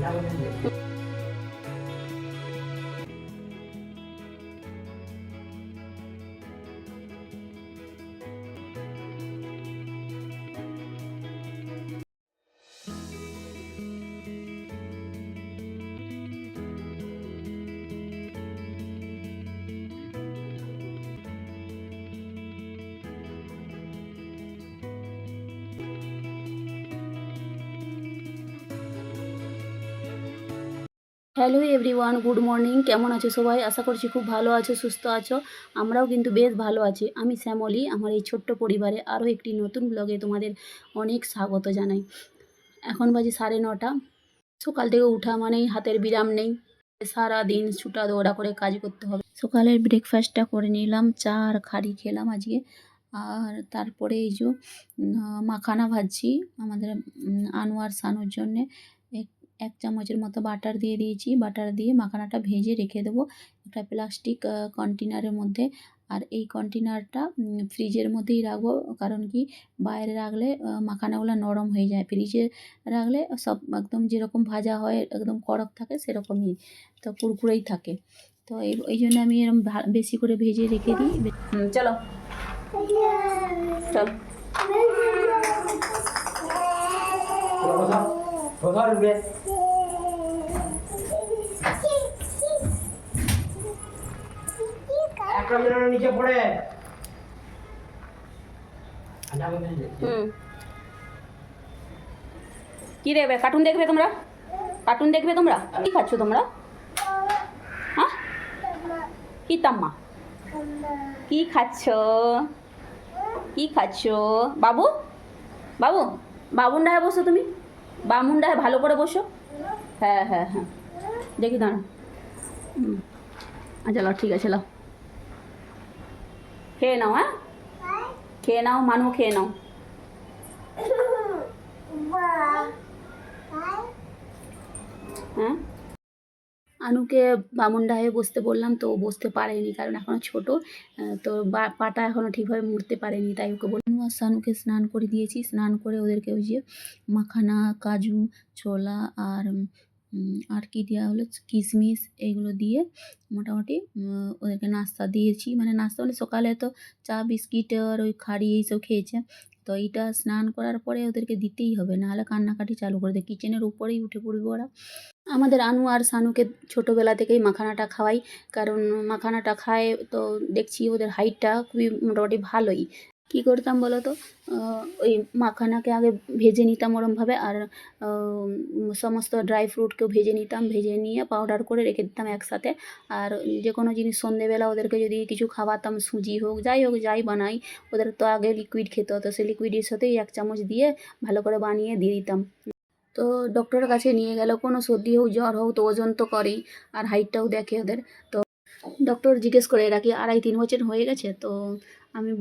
压过去一 hello everyone good morning কেমন আছো সবাই? আশা করছি খুব ভালো আছো, সুস্থ আছো। আমরাও কিন্তু বেশ ভালো আছি। আমি শ্যামলী, আমার এই ছোট্ট পরিবারে আরও একটি নতুন ব্লগে তোমাদের অনেক স্বাগত জানাই। এখন বাজে সাড়ে নটা। সকাল থেকে উঠা মানেই হাতের বিরাম নেই। সারা দিন ছুটা দৌড়া করে কাজ করতে হবে। সকালের ব্রেকফাস্টটা করে নিলাম, চা আর খাড়ি খেলাম আজকে। আর তারপরে এই যে মাখানা ভাজছি আমাদের আনোয়ার সানুর জন্যে। এক চামচের মতো বাটার দিয়ে দিয়েছি। বাটার দিয়ে মাখানাটা ভেজে রেখে দেবো। একটা প্লাস্টিক কন্টেনারের মধ্যে। আর এই কন্টেনারটা ফ্রিজের মধ্যেই রাখব। কারণ কি? বাইরে রাখলে মাখানাগুলো নরম হয়ে যায়। ফ্রিজে রাখলে সব একদম যেরকম ভাজা হয়, একদম কড়ক থাকে, সেরকমই। তো কুরকুরেই থাকে। তো এই জন্য আমি এরকম বেশি করে ভেজে রেখে দিই। চলো। চলো। নিচে পড়ে। হুম। কী দেখবে কার্টুন দেখবে তোমরা? কার্টুন দেখবে তোমরা? কী খাচ্ছ তোমরা? হ্যাঁ কি তাম্মা? কি খাচ্ছ? কি খাচ্ছ? বাবু? বাবু? বাবুন বাবুন্ডায় বসো তুমি। বামুন্ডায় ভালো করে বসো। হ্যাঁ হ্যাঁ হ্যাঁ। দেখি দাঁড়া হুম। আচ্ছা লাও, ঠিক আছে, লাও। খেয়ে নাও হ্যাঁ? খেয়ে নাও, মানু, খেয়ে নাও। হ্যাঁ? আনুকে বামুনডাহে বসতে বললাম, তো বসতে পারেনি কারণ এখনও ছোট তো পাটা এখনও ঠিকভাবে মুড়তে পারেনি, তাই ওকে বললাম আর সানুকে স্নান করে দিয়েছি। স্নান করে ওদেরকে ওই যে মাখানা, কাজু, ছোলা আর আর কি দেওয়া হলো? কিশমিশ এইগুলো দিয়ে মোটামুটি ওদেরকে নাস্তা দিয়েছি। মানে নাস্তা মানে সকালে তো চা, বিস্কিট আর ওই খাড়ি এইসব খেয়েছে। তো এইটা স্নান করার পরে ওদেরকে দিতেই হবে, নাহলে কান্নাকাটি চালু করে দেয়। কিচেনের উপরেই উঠে পড়বে ওরা। আমাদের আনু আর সানুকে ছোটোবেলা থেকেই মাখানাটা খাওয়াই। কারণ মাখানাটা খায় তো দেখছি ওদের হাইটটা খুবই মোটামুটি ভালোই। কী করতাম বলো তো ওই মাখানাকে আগে ভেজে নিতাম ওরমভাবে আর সমস্ত ড্রাই ফ্রুটকেও ভেজে নিতাম, ভেজে নিয়ে পাউডার করে রেখে দিতাম একসাথে। আর যে কোনো জিনিস সন্ধেবেলা ওদেরকে যদি কিছু খাওয়াতাম, সুজি হোক, যাই হোক, যাই বানাই, ওদের তো আগে লিকুইড খেতে হতো। সেই লিকুইডের সাথেই এক চামচ দিয়ে ভালো করে বানিয়ে দিয়ে দিতাম। তো ডক্টরের কাছে নিয়ে গেল, কোনো সর্দি হোক, জ্বর হোক, তো ওজন তো করেই, আর হাইটটাও দেখে ওদের। তো ডক্টর জিজ্ঞেস করে এরা কি আড়াই তিন বছর হয়ে গেছে? তো আমি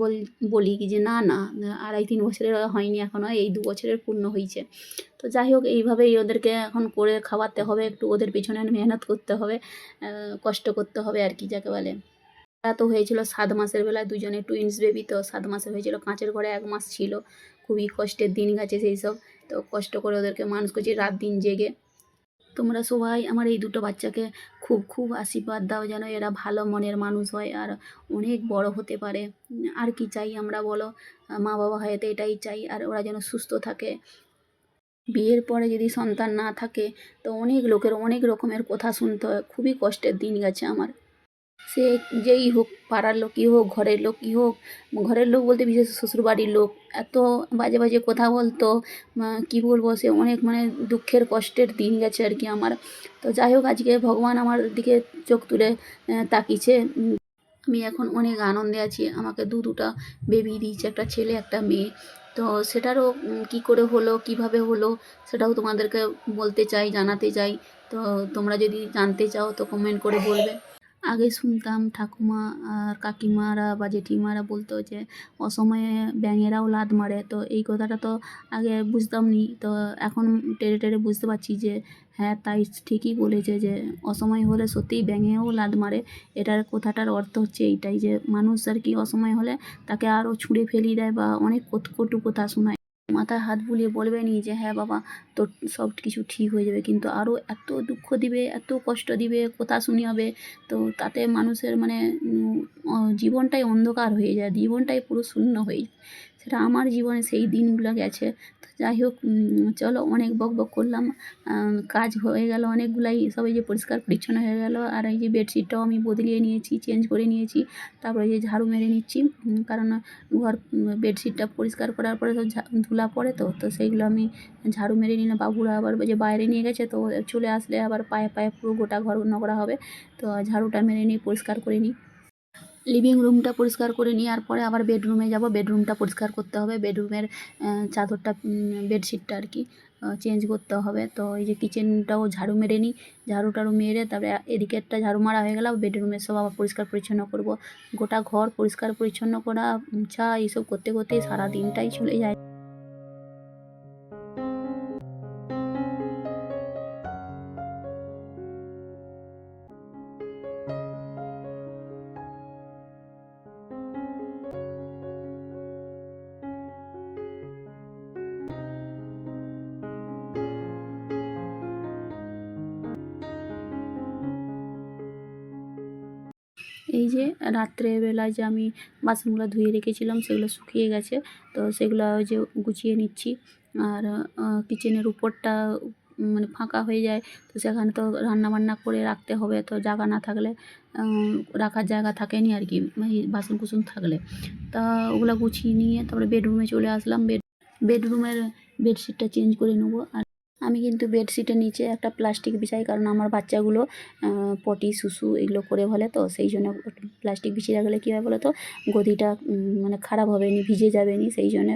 বল কি যে না না, আড়াই তিন বছরের হয়নি এখনও এই দু বছরের পূর্ণ হয়েছে তো যাই হোক, এইভাবেই ওদেরকে এখন করে খাওয়াতে হবে, একটু ওদের পিছনে মেহনত করতে হবে কষ্ট করতে হবে আর কি, যাকে বলে। তারা তো হয়েছিল সাত মাসের বেলায় দুজনে টুইন্স বেবি তো সাত মাসে হয়েছিল, কাঁচের ঘরে এক মাস ছিল, খুবই কষ্টের দিন গেছে সেই সব। তো কষ্ট করে ওদেরকে মানুষ করছি রাত দিন জেগে। তোমরা সবাই আমার এই দুটো বাচ্চাকে খুব খুব আশীর্বাদ দাও যেন এরা ভালো মনের মানুষ হয় আর অনেক বড় হতে পারে। আর কি চাই আমরা বলো? মা বাবা হয়তো এটাই চাই আর ওরা যেন সুস্থ থাকে। বিয়ের পরে যদি সন্তান না থাকে তো অনেক লোকের অনেক রকমের কথা শুনতে হয়। খুবই কষ্টের দিন গেছে আমার। সে যেই হোক পাড়ার লোকই হোক ঘরের লোকই হোক, ঘরের লোক বলতে বিশেষ শ্বশুরবাড়ির লোক, এত বাজে বাজে কথা বলতো কি বলব, সে অনেক মানে দুঃখের কষ্টের দিন গেছে আর কি আমার। তো যাই হোক, আজকে ভগবান আমার দিকে চোখ তুলে তাকিয়েছে। আমি এখন অনেক আনন্দে আছি। আমাকে দু দুটা বেবি দিয়েছে, একটা ছেলে, একটা মেয়ে। তো সেটারও কি করে হলো, কীভাবে হলো, সেটাও তোমাদেরকে বলতে চাই, জানাতে চাই। তো তোমরা যদি জানতে চাও, তো কমেন্ট করে বলবে। আগে শুনতাম ঠাকুমা আর কাকিমারা বা জেঠিমারা বলতো যে, অসময়ে ব্যাঙেরাও লাদ মারে। তো এই কথাটা তো আগে বুঝতাম নি তো এখন টেরে টেরে বুঝতে পারছি যে হ্যাঁ তাই ঠিকই বলেছে যে, অসময় হলে সত্যিই ব্যাঙেও লাদ মারে। এটার কথাটার অর্থ হচ্ছে এইটাই যে, মানুষ আর কি অসময় হলে তাকে আরও ছুঁড়ে ফেলিয়ে দেয় বা অনেক কট- কথা শোনায়। মাথায় হাত বুলিয়ে বলবেনি যে হ্যাঁ বাবা, তোর সব কিছু ঠিক হয়ে যাবে। কিন্তু আরও এত দুঃখ দিবে, এত কষ্ট দিবে, কথা শুনি হবে তো তাতে মানুষের মানে জীবনটাই অন্ধকার হয়ে যায়, জীবনটাই পুরো শূন্য হয়ে যায়। সেটা আমার জীবনে সেই দিনগুলো গেছে। তো যাই হোক চলো অনেক বক বক করলাম। কাজ হয়ে গেল, অনেকগুলাই সবাই যে পরিষ্কার পরিচ্ছন্ন হয়ে গেল। আর এই যে বেডশিটটাও আমি বদলিয়ে নিয়েছি, চেঞ্জ করে নিয়েছি। তারপরে এই যে ঝাড়ু মেরে নিচ্ছি। কারণ ঘর, বেডশিটটা পরিষ্কার করার পরে তো ধুলা পড়ে তো তো সেইগুলো আমি ঝাড়ু মেরে নিলাম। বাবুরা আবার যে বাইরে নিয়ে গেছে তো চলে আসলে আবার পায়ে পায়ে পুরো গোটা ঘর নোংরা হবে। তো ঝাড়ুটা মেরে নিয়ে পরিষ্কার করে নিই। লিভিং রুমটা পরিষ্কার করে নেওয়ার পরে আবার বেডরুমে যাব। বেডরুমটা পরিষ্কার করতে হবে। বেডরুমের চাদরটা বেডশিটটা আর কি চেঞ্জ করতে হবে। তো এই যে কিচেনটাও ঝাড়ু মেরে নিই। ঝাড়ু টাড়ু মেরে তারপরে এদিকে একটা ঝাড়ু মারা হয়ে গেল বেডরুমের সব আবার পরিষ্কার পরিচ্ছন্ন করব। গোটা ঘর পরিষ্কার পরিচ্ছন্ন করা মুছা এইসব করতে করতে সারা দিনটাই চলে যায়। রাত্রেবেলায় যে আমি বাসনগুলো ধুয়ে রেখেছিলাম সেগুলো শুকিয়ে গেছে, তো সেগুলো যে গুছিয়ে নিচ্ছি। আর কিচেনের উপরটা মানে ফাঁকা হয়ে যায়, তো সেখানে তো রান্না বান্না করে রাখতে হবে, তো জায়গা না থাকলে রাখার জায়গা থাকেনি আর কি এই বাসন কুসন থাকলে। তা ওগুলো গুছিয়ে নিয়ে তারপরে বেডরুমে চলে আসলাম বেড বেডরুমের বেডশিটটা চেঞ্জ করে নেব। আর আমি কিন্তু বেডশিটের নিচে একটা প্লাস্টিক বিছাই, কারণ আমার বাচ্চাগুলো পটি শুশু এগুলো করে বলে তো, সেই জন্য প্লাস্টিক বিছিয়ে রাখলে কী হয় বলো তো, গদিটা মানে খারাপ হবে নি, ভিজে যাবে নি, সেই জন্য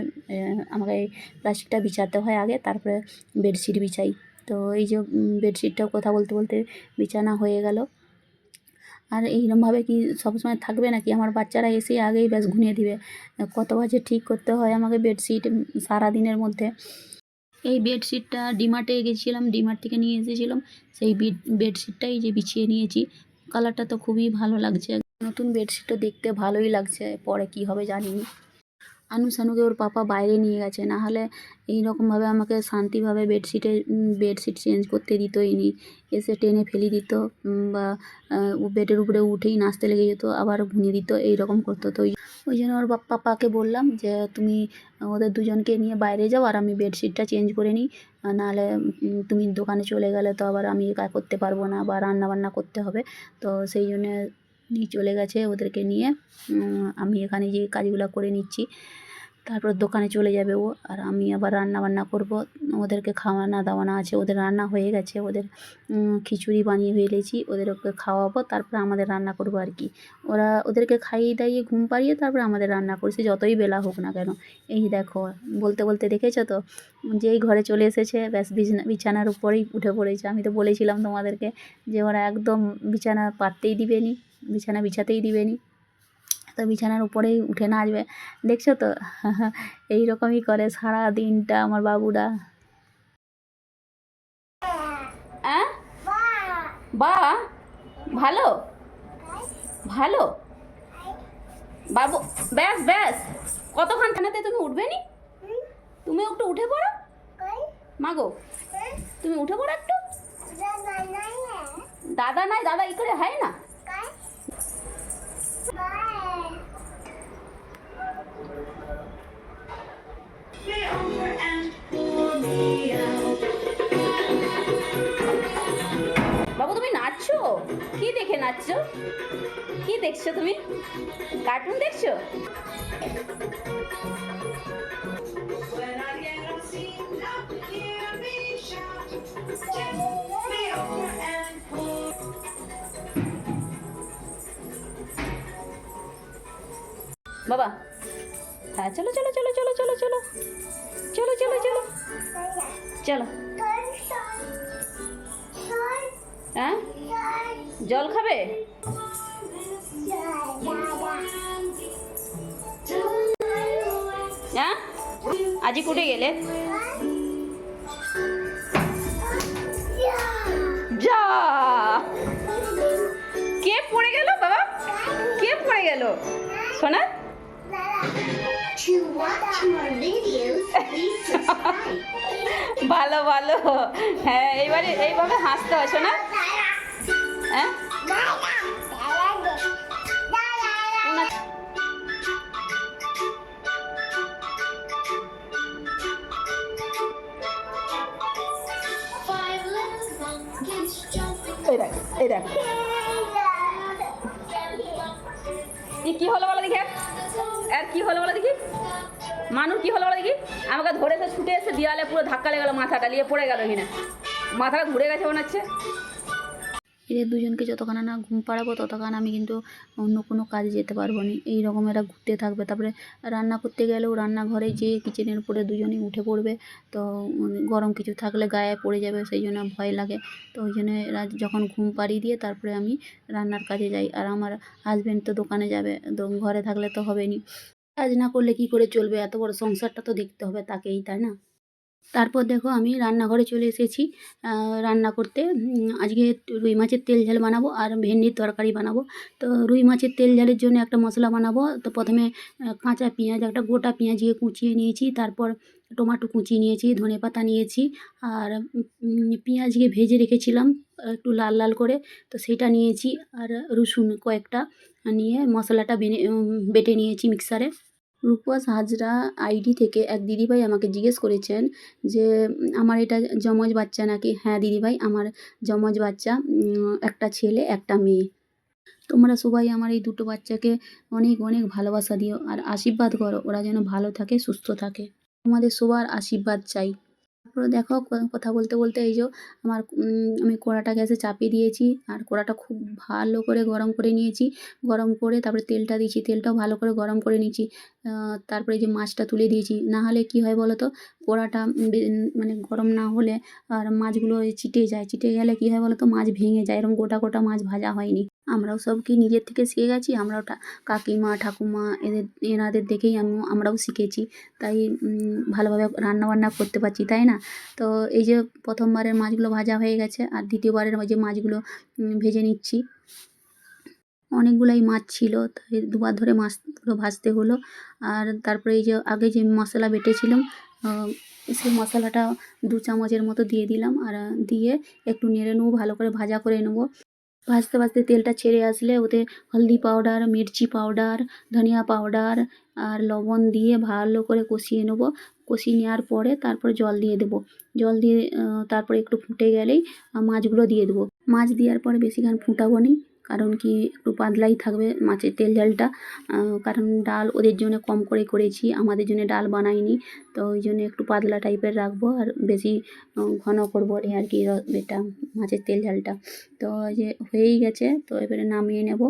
আমাকে প্লাস্টিকটা বিছাতে হয় আগে, তারপরে বেডশিট বিছাই। তো এই যে বেডশিটটাও কথা বলতে বলতে বিছানা হয়ে গেল। আর এইরকমভাবে কি সবসময় থাকবে নাকি? আমার বাচ্চারা এসে আগেই ব্যাস ঘুমিয়ে দিবে। কত বাজে ঠিক করতে হয় আমাকে বেডশিট, সারাদিনের মধ্যে। এই বেডশিটটা ডিমার্টে গেছিলাম, ডিমার্ট থেকে নিয়ে এসেছিলাম। সেই বেড বেডশিটটাই যে বিছিয়ে নিয়েছি। কালারটা তো খুবই ভালো লাগছে। নতুন বেডশিটটা দেখতে ভালোই লাগছে। পরে কি হবে জানি আনু সানুকে ওর পাপা বাইরে নিয়ে গেছে। না হলে এইরকমভাবে আমাকে শান্তিভাবে বেডশিটে বেডশিট চেঞ্জ করতে দিতই নি। এসে টেনে ফেলে দিত বা বেডের উপরে উঠেই নাচতে লেগে যেত, আবার ঘুমিয়ে দিত, এইরকম করতো তো। ওই- ওই জন্য ওর পাপাকে বললাম যে, তুমি ওদের দুজনকে নিয়ে বাইরে যাও আর আমি বেডশিটটা চেঞ্জ করে নিই। নাহলে তুমি দোকানে চলে গেলে তো আবার আমি কাজ করতে পারব না বা রান্না বান্না করতে হবে। তো সেই জন্য নিয়ে চলে গেছে ওদেরকে নিয়ে। আমি এখানে যে কাজগুলো করে নিচ্ছি। তারপর দোকানে চলে যাবে ও, আর আমি আবার রান্না বান্না করব। ওদেরকে খাওয়ানা দাওয়ানো আছে, ওদের রান্না হয়ে গেছে, ওদের খিচুড়ি বানিয়ে ফেলেছি ওদের ওকে খাওয়াবো, তারপর আমাদের রান্না করব আর কি। ওরা ওদেরকে খাইয়ে দাইয়ে ঘুম পাড়িয়ে তারপর আমাদের রান্না করছি, যতই বেলা হোক না কেন। এই দেখো, বলতে বলতে দেখেছ তো? যেই ঘরে চলে এসেছে, ব্যাস বিছানা, বিছানার উপরেই উঠে পড়েছে। আমি তো বলেছিলাম তোমাদেরকে যে ওরা একদম বিছানা পাততেই দিবে নি বিছানা বিছাতেই দিবে নি তো বিছানার উপরেই উঠে নাচবে। দেখছ তো? এই রকমই করে সারা দিনটা আমার বাবুরা? বা, ভালো? ভালো? বাবু, ব্যাস ব্যাস। কতক্ষণ থানাতে তুমি উঠবে নি? তুমি একটু উঠে পড়ো। মাগো তুমি উঠে পড়ো একটু। দাদা নাই, দাদা ই করে, হয় না। বাবু, তুমি নাচছো? কি দেখে নাচছো? কি দেখছ তুমি? কার্টুন দেখছ? বাবা হ্যাঁ চলো চলো চলো চলো। চলো চলো। চলো চলো চলো। চলো। হ্যাঁ? জল খাবে? হ্যাঁ? আজই কুটে গেলে? যা! কে পড়ে গেল, বাবা? কে পড়ে গেল? সোনা To watch more videos, please subscribe. ভালো ভালো হ্যাঁ এইবারে এইভাবে হাসতে হয় না হ্যাঁ. এই দেখ এই দেখ কি হলো বলো দেখি আর? কি হলো বলো দেখি? মানুষ কি হলো বলো দেখি? আমাকে ধরে এসে ছুটে এসে দেওয়ালে পুরো ধাক্কা লেগে গেলো মাথাটা, নিয়ে পড়ে গেল কিনা মাথাটা ঘুরে গেছে মনে হচ্ছে। এদের দুজনকে যতক্ষণ না ঘুম পাড়াবো ততক্ষণ আমি কিন্তু অন্য কোনো কাজে যেতে পারব না। এই রকম এরা ঘুরতে থাকবে। তারপরে রান্না করতে গেলেও রান্নাঘরে যেয়ে কিচেনের উপরে দুজনেই উঠে পড়বে, তো গরম কিছু থাকলে গায়ে পড়ে যাবে, সেই জন্য ভয় লাগে। তো ওই জন্য এরা যখন ঘুম পাড়িয়ে দিয়ে তারপরে আমি রান্নার কাজে যাই। আর আমার হাজব্যান্ড তো দোকানে যাবে, তো ঘরে থাকলে তো হবে নি। কাজ না করলে কি করে চলবে? এত বড় সংসারটা তো দেখতে হবে তাকেই, তাই না? তারপর দেখো আমি রান্নাঘরে চলে এসেছি। রান্না করতে। আজকে রুই মাছের তেল ঝাল বানাবো আর ভেন্ডির তরকারি বানাবো। তো রুই মাছের তেল ঝালের জন্য একটা মশলা বানাবো। তো প্রথমে কাঁচা পেঁয়াজ, একটা গোটা পেঁয়াজকে কুচিয়ে নিয়েছি। তারপর টমাটো কুচিয়ে নিয়েছি, ধনে পাতা নিয়েছি আর পেঁয়াজকে ভেজে রেখেছিলাম একটু লাল লাল করে। তো সেটা নিয়েছি আর রসুন কয়েকটা নিয়ে মশলাটা বেটে নিয়েছি মিক্সারে। রূপস হাজরা আইডি থেকে এক দিদিভাই আমাকে জিজ্ঞেস করেছেন যে, আমার এটা যমজ বাচ্চা নাকি? হ্যাঁ দিদিভাই, আমার যমজ বাচ্চা একটা ছেলে, একটা মেয়ে। তোমরা সবাই আমার এই দুটো বাচ্চাকে অনেক অনেক ভালোবাসা দিও আর আশীর্বাদ করো। ওরা যেন ভালো থাকে, সুস্থ থাকে। তোমাদের সবার আশীর্বাদ চাই। তারপরে দেখো কথা বলতে বলতে এই যে আমার আমি কড়াটা গ্যাসে চাপিয়ে দিয়েছি। আর কড়াটা খুব ভালো করে গরম করে নিয়েছি। গরম করে তারপরে তেলটা দিয়েছি। তেলটাও ভালো করে গরম করে নিয়েছি। তারপরে যে মাছটা তুলে দিয়েছি। না হলে কি হয় বলো তো? কড়াটা মানে গরম না হলে আর মাছগুলো চিটে যায়। চিটে গেলে কি হয় বলো তো? মাছ ভেঙে যায়। এরকম গোটা গোটা মাছ ভাজা হয়নি। আমরাও সব কি নিজের থেকে শিখে গেছি, আমরাও কাকিমা, ঠাকুমা এদের, এনাদের দেখেই আমি আমরাও শিখেছি। তাই ভালোভাবে রান্না বান্না করতে পারছি, তাই না? তো এই যে প্রথমবারের মাছগুলো ভাজা হয়ে গেছে, আর দ্বিতীয়বারের যে মাছগুলো ভেজে নিচ্ছি। অনেকগুলাই মাছ ছিল, তাই দুবার ধরে মাছগুলো ভাজতে হলো। আর তারপরে এই যে আগে যে মশলা বেটেছিলাম সেই মশলাটা দু চামচের মতো দিয়ে দিলাম। আর, দিয়ে একটু নেড়ে নেব, ভালো করে ভাজা করে নেব। ভাজতে ভাজতে তেলটা ছেড়ে আসলে ওতে হলদি পাউডার মির্চি পাউডার ধনিয়া পাউডার আর লবণ দিয়ে ভালো করে কষিয়ে নেব। কষিয়ে নেওয়ার পরে তারপরে জল দিয়ে দেবো। জল দিয়ে তারপরে একটু ফুটে গেলেই মাছগুলো দিয়ে দেবো। মাছ দেওয়ার পরে বেশিক্ষণ ফুটাবো নি। কারণ কি একটু পাতলাই থাকবে মাছের তেল ঝালটা। কারণ ডাল ওদের জন্য কম করে করেছি, আমাদের জন্য ডাল বানাইনি, তো ওই জন্য একটু পাতলা টাইপের রাখব আর বেশি ঘন করব এই আর কি এটা মাছের তেল ঝালটা। তো যে হয়েই গেছে, তো এবারে নামিয়ে নেব।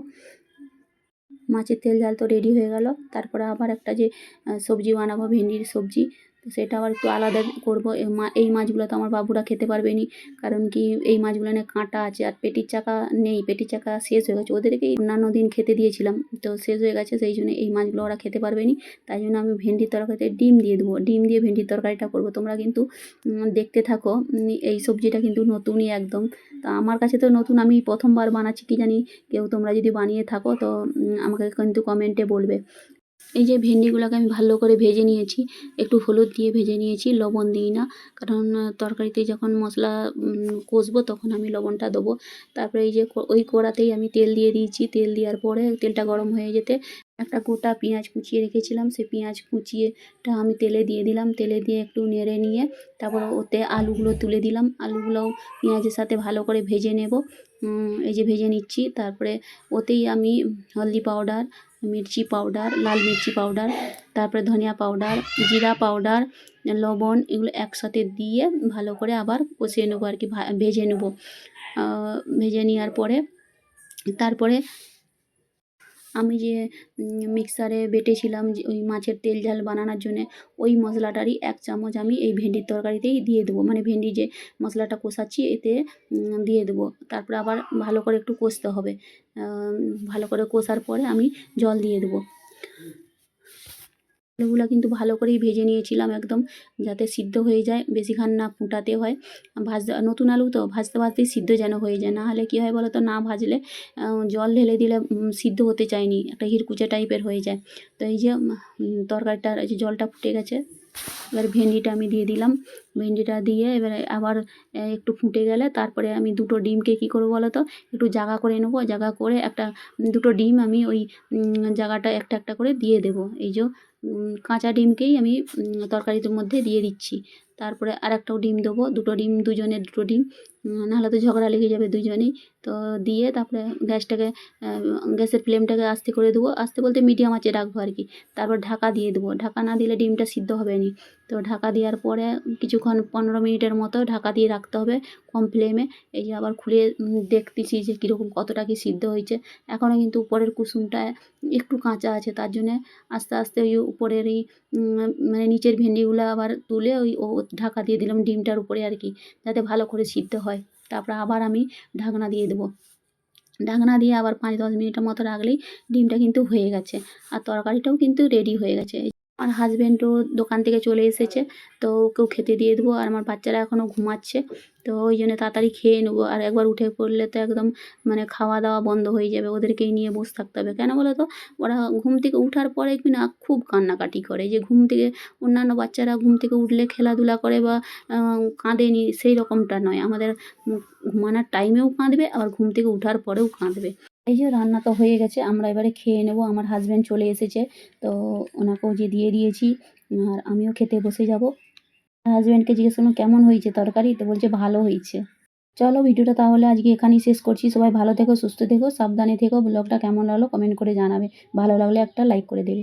মাছের তেল ঝাল তো রেডি হয়ে গেল, তারপরে আবার একটা যে সবজি বানাবো, ভেন্ডির সবজি। তো সেটা আবার একটু আলাদা করব। এই মাছগুলো তো আমার বাবুরা খেতে পারবে না কারণ কি, এই মাছগুলো না কাঁটা আছে আর পেটির চাকা নেই। পেটির চাকা শেষ হয়ে গেছে। ওদেরকে অন্যান্য দিন খেতে দিয়েছিলাম। তো শেষ হয়ে গেছে, সেই জন্য এই মাছগুলো ওরা খেতে পারবে না তাই জন্য আমি ভেন্ডির তরকারিতে ডিম দিয়ে দেবো। ডিম দিয়ে ভেন্ডির তরকারিটা করব। তোমরা কিন্তু দেখতে থাকো। এই সবজিটা কিন্তু নতুনই একদম। তা আমার কাছে তো নতুন। আমি প্রথমবার বানাচ্ছি, কি জানি? কেউ তোমরা যদি বানিয়ে থাকো তো আমাকে কিন্তু কমেন্টে বলবে। এই যে ভেন্ডিগুলোকে আমি ভালো করে ভেজে নিয়েছি, একটু হলুদ দিয়ে ভেজে নিয়েছি, লবণ দিই না, কারণ তরকারিতে যখন মশলা কষবো তখন আমি লবণটা দেবো। তারপরে এই যে ওই কড়াতেই আমি তেল দিয়ে দিয়েছি, তেল দেওয়ার পরে তেলটা গরম হয়ে যেতে একটা গোটা পেঁয়াজ কুচিয়ে রেখেছিলাম, সেই পেঁয়াজ কুচিয়েটা আমি তেলে দিয়ে দিলাম, তেলে দিয়ে একটু নেড়ে নিয়ে তারপর ওতে আলুগুলো তুলে দিলাম, আলুগুলোও পেঁয়াজের সাথে ভালো করে ভেজে নেব। এই যে ভেজে নিচ্ছি, তারপরে ওতেই আমি হলদি পাউডার মির্চি পাউডার লাল মির্চি পাউডার তারপরে ধনিয়া পাউডার জিরা পাউডার লবণ এগুলো একসাথে দিয়ে ভালো করে আবার কষিয়ে নেব আর কি ভেজে নেব। ভেজে নেওয়ার পরে, তারপরে আমি যে মিক্সারে বেটেছিলাম যে, ওই মাছের তেল ঝাল বানানোর জন্যে, ওই মশলাটারই এক চামচ আমি এই ভেন্ডির তরকারিতেই দিয়ে দেবো। মানে ভেন্ডি যে মশলাটা কষাচ্ছি, এতে দিয়ে দেবো। তারপরে আবার ভালো করে একটু কষতে হবে। ভালো করে কষার পরে আমি জল দিয়ে দেবো। আলুগুলো কিন্তু ভালো করেই ভেজে নিয়েছিলাম একদম, যাতে সিদ্ধ হয়ে যায়, বেশিক্ষণ না ফুটাতে হয়। ভাজতে নতুন আলু তো ভাজতে ভাজতেই সিদ্ধ যেন হয়ে যায়, না হলে কী হয় বলো তো না ভাজলে জল ঢেলে দিলে সিদ্ধ হতে চায়নি, একটা হিরকুচে টাইপের হয়ে যায়। তো এই যে তরকারিটার যে জলটা ফুটে গেছে, এবার ভেন্ডিটা আমি দিয়ে দিলাম। ভেন্ডিটা দিয়ে এবারে আবার একটু ফুটে গেলে তারপরে আমি দুটো ডিমকে কী করব বলো তো একটু জাগা করে নেব, জাগা করে একটা, দুটো ডিম আমি ওই জায়গাটা একটা একটা করে দিয়ে দেবো। এই যে কাঁচা ডিমকেই আমি তরকারির মধ্যে দিয়ে দিচ্ছি। তারপরে আর একটাও ডিম দেবো, দুটো ডিম, দুজনের দুটো ডিম। নাহলে তো ঝগড়া লেগে যাবে দুজনেই। তো দিয়ে তারপরে গ্যাসটাকে গ্যাসের ফ্লেমটাকে আস্তে করে দেবো আস্তে বলতে মিডিয়াম আঁচে রাখব আর কি। তারপর ঢাকা দিয়ে দেবো। ঢাকা না দিলে ডিমটা সিদ্ধ হবে না। তো ঢাকা দেওয়ার পরে কিছুক্ষণ পনেরো মিনিটের মতো ঢাকা দিয়ে রাখতে হবে কম ফ্লেমে। এই যে আবার খুলে দেখতেছি যে কীরকম কতটা কি সিদ্ধ হয়েছে। এখনও কিন্তু উপরের কুসুমটা একটু কাঁচা আছে। তার জন্যে আস্তে আস্তে ওই উপরের এই মানে নিচের ভেন্ডিগুলো আবার তুলে ওই ও ঢাকা দিয়ে দিলাম ডিমটার উপরে আর কি। যাতে ভালো করে সিদ্ধ হয়। তারপর আবার আমি ঢাকনা দিয়ে দেবো। ঢাকনা দিয়ে আবার পাঁচ দশ মিনিটের মতো রাখলেই ডিমটা কিন্তু হয়ে গেছে। আর তরকারিটাও কিন্তু রেডি হয়ে গেছে। আমার হাজব্যান্ডও দোকান থেকে চলে এসেছে, তো ওকেও খেতে দিয়ে দেবো। আর আমার বাচ্চারা এখনও ঘুমাচ্ছে। তো ওই জন্য তাড়াতাড়ি খেয়ে নেব। আর একবার উঠে পড়লে তো একদম মানে খাওয়া দাওয়া বন্ধ হয়ে যাবে। ওদেরকেই নিয়ে বসে থাকতে হবে। কেন বলো তো? ওরা ঘুম থেকে উঠার পরে কি না খুব কান্নাকাটি করে। যে ঘুম থেকে অন্যান্য বাচ্চারা ঘুম থেকে উঠলে খেলাধুলা করে বা কাঁদেনি সেই রকমটা নয়। আমাদের ঘুমানোর টাইমেও কাঁদবে আবার ঘুম থেকে উঠার পরেও কাঁদবে। এই যে রান্না তো হয়ে গেছে, আমরা এবারে খেয়ে নেব। আমার হাজব্যান্ড চলে এসেছে, তো ওনাকেও যে দিয়ে দিয়েছি, আর আমিও খেতে বসে যাব। হাজব্যান্ডকে জিজ্ঞেস করলাম কেমন হয়েছে? তরকারি? তো বলছে, ভালো হয়েছে। চলো ভিডিওটা তাহলে আজকে এখানেই শেষ করছি। সবাই ভালো থেকো, সুস্থ থেকো, সাবধানে থেকো। ব্লগটা কেমন লাগল কমেন্ট করে জানাবে। ভালো লাগলে একটা লাইক করে দেবে।